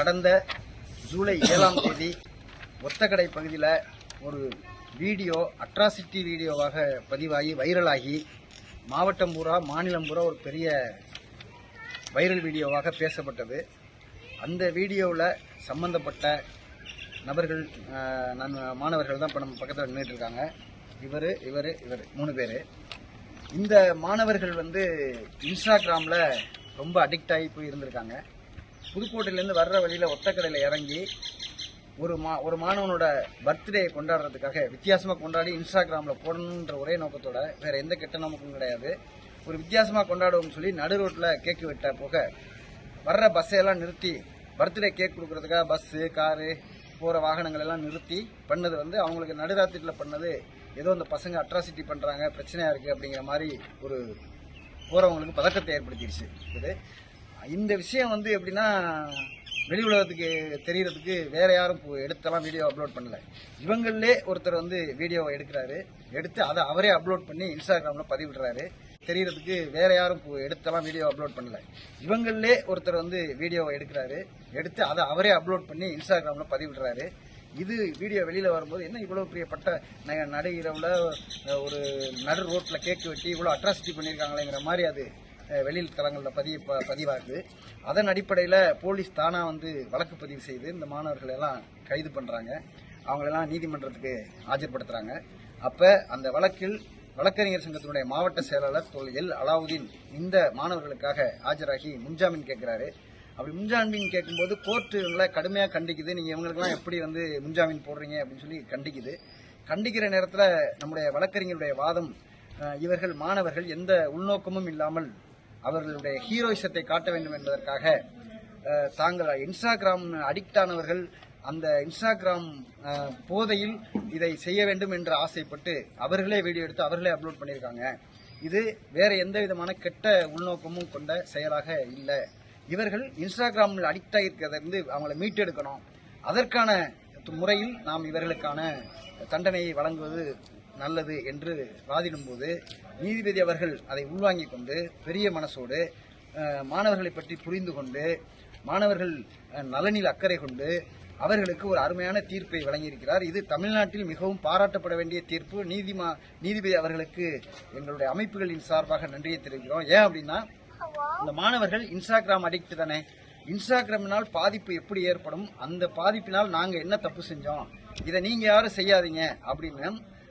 கடந்த ஜூலை ஏழாம் தேதி ஒத்தக்கடை பகுதியில் ஒரு வீடியோ அட்ராசிட்டி வீடியோவாக பதிவாகி வைரலாகி மாவட்டம் பூரா மாநிலம் பூரா ஒரு பெரிய வைரல் வீடியோவாக பேசப்பட்டது. அந்த வீடியோவில் சம்பந்தப்பட்ட நபர்கள் நான் மாணவர்கள் தான் இப்போ நம்ம பக்கத்தில் நின்றுட்டுருக்காங்க இவர் இவர் இவர் மூணு பேர். இந்த மாணவர்கள் வந்து இன்ஸ்டாகிராமில் ரொம்ப அடிக்ட் ஆகி போய் இருந்திருக்காங்க புதுக்கோட்டையிலேருந்து வர்ற வழியில் ஒத்தக்கடையில் இறங்கி ஒரு மா ஒரு மாணவனோட பர்த்டே கொண்டாடுறதுக்காக வித்தியாசமாக கொண்டாடி இன்ஸ்டாகிராமில் போடணுன்ற ஒரே நோக்கத்தோட வேறு எந்த கெட்ட நமக்கும் கிடையாது. ஒரு வித்தியாசமாக கொண்டாடுவோம்னு சொல்லி நடு ரோட்டில் கேக்கு வெட்ட போக வர்ற பஸ்ஸையெல்லாம் நிறுத்தி பர்த்டே கேக் கொடுக்கறதுக்காக பஸ்ஸு காரு போகிற வாகனங்கள் எல்லாம் நிறுத்தி பண்ணது வந்து அவங்களுக்கு நடுராத்திரியில் பண்ணது ஏதோ இந்த பசங்க அட்ராசிட்டி பண்ணுறாங்க பிரச்சனையாக இருக்குது அப்படிங்கிற மாதிரி ஒரு போகிறவங்களுக்கு பதக்கத்தை ஏற்படுத்திடுச்சு இது இந்த விஷயம் வந்து எப்படின்னா வெளி உலகத்துக்கு தெரியறதுக்கு வேற யாரும் எடுத்தெல்லாம் வீடியோ அப்லோட் பண்ணல. இவங்களே ஒருத்தர் வந்து வீடியோவை எடுக்கிறாரு. எடுத்து அதை அவரே அப்லோட் பண்ணி இன்ஸ்டாகிராம்ல பதிவிடுறாரு. தெரியறதுக்கு வேற யாரும் எடுத்தெல்லாம் வீடியோ அப்லோட் பண்ணல. இவங்களே ஒருத்தர் வந்து வீடியோவை எடுக்கிறாரு. எடுத்து அதை அவரே அப்லோட் பண்ணி இன்ஸ்டாகிராம்ல பதிவிடுறாரு. இது வீடியோ வெளியில் வரும்போது என்ன இவ்வளோ பிரியப்பட்ட நடு இரவில் ஒரு நடு ரோட்டில் கேக்கு வெட்டி இவ்வளோ அட்ராசிட்டி பண்ணியிருக்காங்களேங்கிற மாதிரி அது வெளியில் தளங்களில் பதிய ப- பதிவாகுது. அதன் அடிப்படையில் போலீஸ் தானாக வந்து வழக்கு பதிவு செய்து இந்த மாணவர்கள் எல்லாம் கைது பண்ணுறாங்க அவங்களெல்லாம் நீதிமன்றத்துக்கு ஆஜர்படுத்துகிறாங்க அப்போ அந்த வழக்கில் வழக்கறிஞர் சங்கத்தினுடைய மாவட்ட செயலாளர் தோல் எல். அலாவுதீன் இந்த மாணவர்களுக்காக ஆஜராகி முன்ஜாமீன் கேட்குறாரு. அப்படி முன்ஜாமீன் கேட்கும்போது கோர்ட்டு இவங்களை கடுமையாக கண்டிக்குது. நீங்கள் இவங்களுக்கெல்லாம் எப்படி வந்து முன்ஜாமீன் போடுறீங்க அப்படின்னு சொல்லி கண்டிக்குது. கண்டிக்கிற நேரத்தில் நம்முடைய வழக்கறிஞருடைய வாதம் இவர்கள் மாணவர்கள் எந்த உள்நோக்கமும் இல்லாமல் அவர்களுடைய ஹீரோயிசத்தை காட்ட வேண்டும் என்பதற்காக தாங்கள் இன்ஸ்டாகிராம் அடிக்ட் ஆனவர்கள் அந்த இன்ஸ்டாகிராம் போதையில் இதை செய்ய வேண்டும் என்று ஆசைப்பட்டு அவர்களே வீடியோ எடுத்து அவர்களே அப்லோட் பண்ணியிருக்காங்க. இது வேற எந்த விதமான கெட்ட உள்நோக்கமும் கொண்ட செயலாக இல்லை. இவர்கள் இன்ஸ்டாகிராமில் அடிக்ட் ஆகியிருக்கிறதிலிருந்து அவங்கள மீட்டெடுக்கணும் அதற்கான முறையில் நாம் இவர்களுக்கான தண்டனையை வழங்குவது நல்லது என்று வாதிடும்போது நீதிபதி அவர்கள் அதை உள்வாங்கிக் கொண்டு பெரிய மனசோடு மாணவர்களை பற்றி புரிந்து கொண்டு மாணவர்கள் நலனில் அக்கறை கொண்டு அவர்களுக்கு ஒரு அருமையான தீர்ப்பை வழங்கியிருக்கிறார். இது தமிழ்நாட்டில் மிகவும் பாராட்டப்பட வேண்டிய தீர்ப்பு. நீதிமா நீதிபதி அவர்களுக்கு எங்களுடைய அமைப்புகளின் சார்பாக நன்றியை தெரிவிக்கிறோம். ஏன் அப்படின்னா இந்த மாணவர்கள் இன்ஸ்டாகிராம் அடிக்ட் தானே? இன்ஸ்டாகிராமினால் பாதிப்பு எப்படி ஏற்படும்? அந்த பாதிப்பினால் நாங்கள் என்ன தப்பு செஞ்சோம்? இதை நீங்கள் யாரும் செய்யாதீங்க அப்படின்னு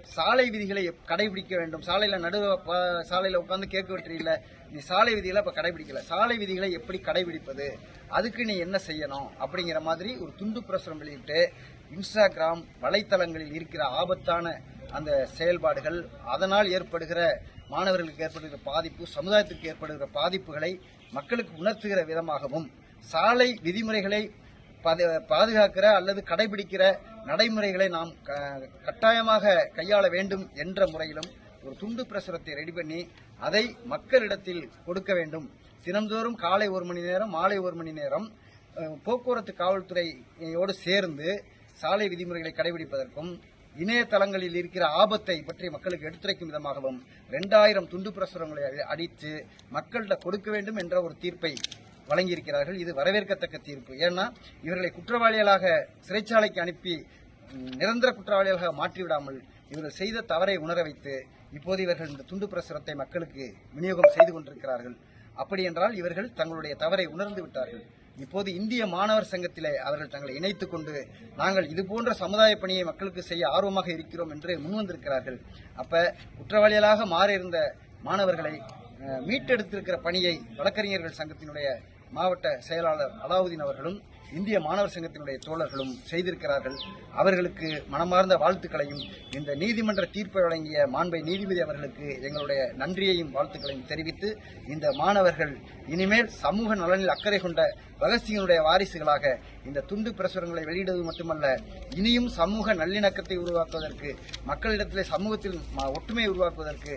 சாலை விதிகளை எப்- கடைபிடிக்க வேண்டும். சாலையில் நடு சாலையில் உட்காந்து கேட்க வெற்றியில் நீ சாலை விதிகளை இப்போ கடைபிடிக்கல. சாலை விதிகளை எப்படி கடைபிடிப்பது? அதுக்கு நீ என்ன செய்யணும்? அப்படிங்கிற மாதிரி ஒரு துண்டு பிரசுரம் வெளியிட்டு இன்ஸ்டாகிராம் வலைத்தளங்களில் இருக்கிற ஆபத்தான அந்த செயல்பாடுகள் அதனால் ஏற்படுகிற மாணவர்களுக்கு ஏற்படுகிற பாதிப்பு சமுதாயத்திற்கு ஏற்படுகிற பாதிப்புகளை மக்களுக்கு உணர்த்துகிற விதமாகவும் சாலை விதிமுறைகளை பாதுகாக்கிற அல்லது கடைபிடிக்கிற நடைமுறைகளை நாம் கட்டாயமாக கையாள வேண்டும் என்ற முறையிலும் ஒரு துண்டு பிரசுரத்தை ரெடி பண்ணி அதை மக்களிடத்தில் கொடுக்க வேண்டும். தினம்தோறும் காலை ஒரு மணி நேரம் மாலை ஒரு மணி நேரம் போக்குவரத்து காவல்துறையோடு சேர்ந்து சாலை விதிமுறைகளை கடைபிடிப்பதற்கும் இணையதளங்களில் இருக்கிற ஆபத்தை பற்றி மக்களுக்கு எடுத்துரைக்கும் விதமாகவும் ரெண்டாயிரம் துண்டு பிரசுரங்களை அடித்து மக்கள்கிட்ட கொடுக்க வேண்டும் என்ற ஒரு தீர்ப்பை வழங்கியிருக்கிறார்கள். இது வரவேற்கத்தக்க தீர்ப்பு. ஏன்னா இவர்களை குற்றவாளிகளாக சிறைச்சாலைக்கு அனுப்பி நிரந்தர குற்றவாளிகளாக மாற்றிவிடாமல் இவர்கள் செய்த தவறை உணர வைத்து இப்போது இவர்கள் இந்த துண்டு பிரசுரத்தை மக்களுக்கு விநியோகம் செய்து கொண்டிருக்கிறார்கள். அப்படி என்றால் இவர்கள் தங்களுடைய தவறை உணர்ந்து விட்டார்கள். இப்போது இந்திய மாணவர் சங்கத்திலே அவர்கள் தங்களை இணைத்துக் கொண்டு நாங்கள் இது போன்ற சமுதாய பணியை மக்களுக்கு செய்ய ஆர்வமாக இருக்கிறோம் என்று முன்வந்திருக்கிறார்கள் அப்ப குற்றவாளிகளாக மாறியிருந்த மாணவர்களை மீட்டெடுத்திருக்கிற பணியை வழக்கறிஞர்கள் சங்கத்தினுடைய மாவட்ட செயலாளர் அலாவுதீன் அவர்களும் இந்திய மாணவர் சங்கத்தினுடைய தோழர்களும் செய்திருக்கிறார்கள். அவர்களுக்கு மனமார்ந்த வாழ்த்துக்களையும் இந்த நீதிமன்ற தீர்ப்பை வழங்கிய மாண்பை நீதிபதி அவர்களுக்கு எங்களுடைய நன்றியையும் வாழ்த்துக்களையும் தெரிவித்து இந்த மாணவர்கள் இனிமேல் சமூக நலனில் அக்கறை கொண்ட பகத்சிங்கனுடைய வாரிசுகளாக இந்த துண்டு பிரசுரங்களை வெளியிடுவது மட்டுமல்ல இனியும் சமூக நல்லிணக்கத்தை உருவாக்குவதற்கு மக்களிடத்திலே சமூகத்தில் ஒற்றுமையை உருவாக்குவதற்கு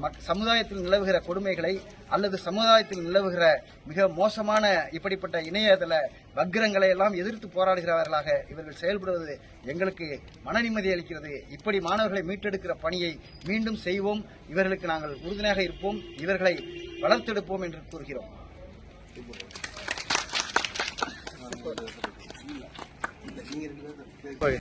மக்- சமுதாயத்தில் நிலவுகிற கொடுமைகளை அல்லது சமுதாயத்தில் நிலவுகிற மிக மோசமான இப்படிப்பட்ட இணையதள வக்கிரங்களை எல்லாம் எதிர்த்து போராடுகிறவர்களாக இவர்கள் செயல்படுவது எங்களுக்கு மன நிம்மதி அளிக்கிறது. இப்படி மாணவர்களை மீட்டெடுக்கிற பணியை மீண்டும் செய்வோம். இவர்களுக்கு நாங்கள் உறுதுணையாக இருப்போம். இவர்களை வளர்த்தெடுப்போம் என்று கூறுகிறோம். Thank.